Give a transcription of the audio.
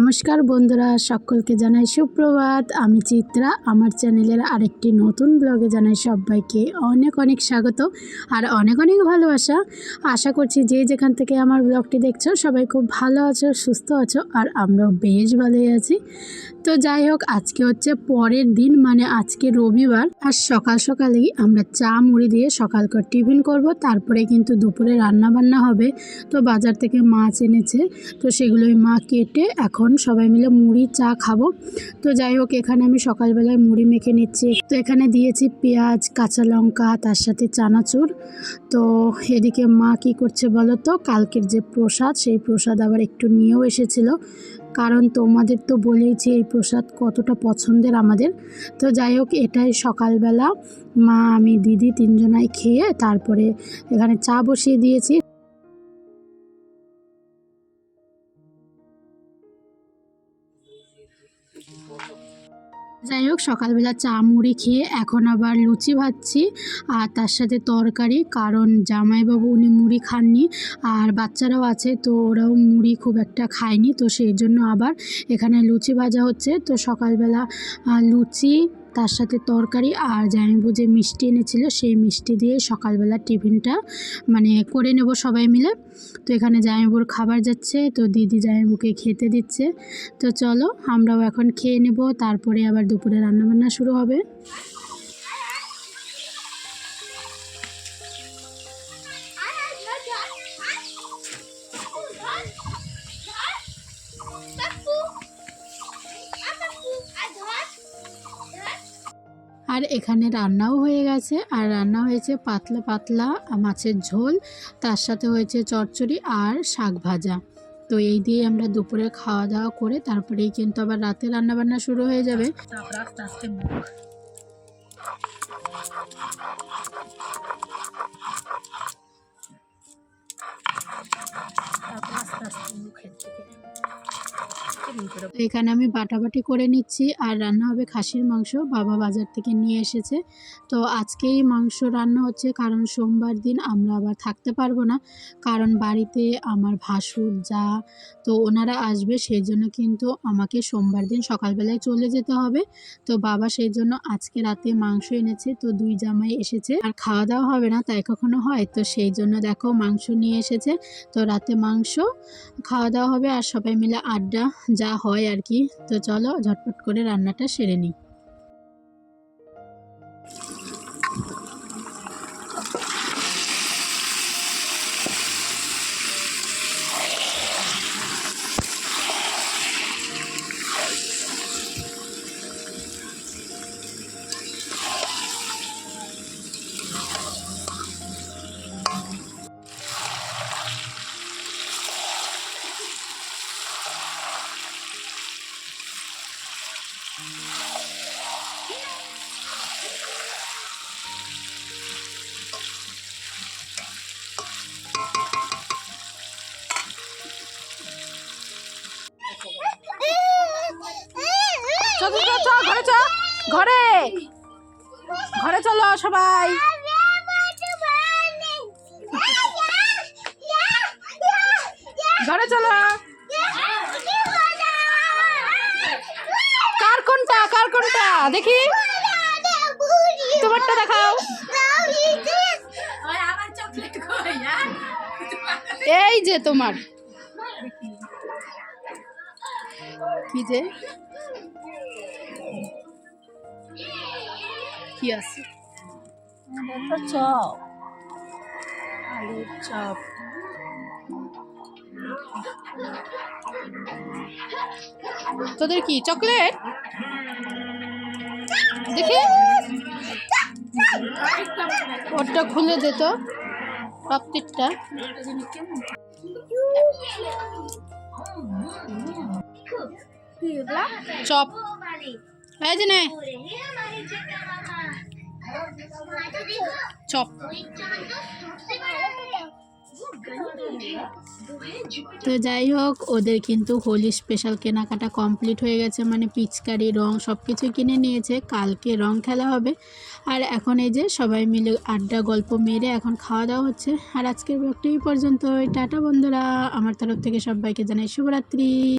নমস্কার বন্ধুরা, সকলকে জানাই সুপ্রভাত। আমি চিত্রা, আমার চ্যানেলের আরেকটি নতুন ব্লগে জানাই সবাইকে অনেক অনেক স্বাগত আর অনেক অনেক ভালোবাসা। আশা করছি যে যেখান থেকে আমার ব্লগটি দেখছ, সবাই খুব ভালো আছো, সুস্থ আছো আর আমরাও বেশ ভালোই আছি। তো যাই হোক, আজকে হচ্ছে পরের দিন মানে আজকে রবিবার। আর সকাল সকালেই আমরা চা মুড়ি দিয়ে সকালকার টিফিন করব। তারপরে কিন্তু দুপুরে রান্না বান্না হবে। তো বাজার থেকে মাছ এনেছে, তো সেগুলোই মা কেটে এখন সবাই মিলে মুড়ি চা খাব। তো যাই হোক, এখানে আমি সকালবেলায় মুড়ি মেখে নিচ্ছি। তো এখানে দিয়েছি পেঁয়াজ, কাঁচা লঙ্কা, তার সাথে চানাচুর। তো এদিকে মা কি করছে বলো তো? কালকের যে প্রসাদ, সেই প্রসাদ আবার একটু নিয়েও এসেছিল। কারণ তোমাদের তো বলেইছি এই প্রসাদ কতটা পছন্দের আমাদের। তো যাই হোক, এটাই সকালবেলা মা, আমি, দিদি তিনজনাই খেয়ে তারপরে এখানে চা বসিয়ে দিয়েছি। যাই হোক, সকালবেলা চা মুড়ি খেয়ে এখন আবার লুচি ভাজছি আর তার সাথে তরকারি, কারণ জামাইবাবু উনি মুড়ি খাননি আর বাচ্চারাও আছে, তো ওরাও মুড়ি খুব একটা খায়নি, তো সেই জন্য আবার এখানে লুচি ভাজা হচ্ছে। তো সকালবেলা লুচি তার সাথে তরকারি আর জামাইবাবু যে মিষ্টি এনেছিল, সেই মিষ্টি দিয়ে সকালবেলা টিফিনটা মানে করে নেব সবাই মিলে। তো এখানে জামাইবাবুর খাবার যাচ্ছে, তো দিদি জামাইবাবুকে খেতে দিচ্ছে। তো চলো আমরাও এখন খেয়ে নেব, তারপরে আবার দুপুরে রান্নাবান্না শুরু হবে। আর এখানে রান্নাও হয়ে গেছে। আর রান্না হয়েছে পাতলা পাতলা মাছের ঝোল, তার সাথে হয়েছে চচ্চড়ি আর শাক ভাজা। তো এই দিয়ে আমরা দুপুরে খাওয়া দাওয়া করে তারপরেই কিন্তু আবার রাতে রান্না বান্না শুরু হয়ে যাবে। আস্তে আস্তে মুখ আস্তে আস্তে মুখের দিকে। এখানে আমি বাটাবাটি করে নিচ্ছি আর রান্না হবে খাসির মাংস। বাবা বাজার থেকে নিয়ে এসেছে। তো আজকেই মাংস রান্না হচ্ছে, কারণ সোমবার দিন আমরা আবার থাকতে পারব না। কারণ বাড়িতে আমার ভাসুর, যা, তো ওনারা আসবে সেই জন্য কিন্তু আমাকে সোমবার দিন সকালবেলায় চলে যেতে হবে। তো বাবা সেই জন্য আজকে রাতে মাংস এনেছে, তো দুই জামাই এসেছে। আর খাওয়া দাওয়া হবে না, তাই কখনো হয়। তো সেই জন্য দেখো মাংস নিয়ে এসেছে। তো রাতে মাংস, খাওয়া দাওয়া হবে আর সবাই মিলে আড্ডা যা হয় আর কি। তো চলো ঝটপট করে রান্নাটা সেরে নিই। ঘরে। ঘরে চলো সবাই। ঘরে চলো। কার কোনটা? কার কোনটা? দেখি। তোমারটা দেখাও। এই যে তোমার। কি যে? কি আছে? চপ। আলুর চপ। তোদের কি চকলেট? দেখি। ওটা খুলে দে তো পাপটিটা চপ। এই যে চপ। তো যাই হোক, ওদের কিন্তু হোলি স্পেশাল কেনাকাটা কমপ্লিট হয়ে গেছে মানে পিচকারি, রং সব কিছু কিনে নিয়েছে। কালকে রং খেলা হবে। আর এখন এই যে সবাই মিলে আড্ডা, গল্প মেরে এখন খাওয়া দাওয়া হচ্ছে। আর আজকের ব্লগটা এই পর্যন্ত টাটা বন্ধুরা। আমার তরফ থেকে সবাইকে জানাই শুভরাত্রি।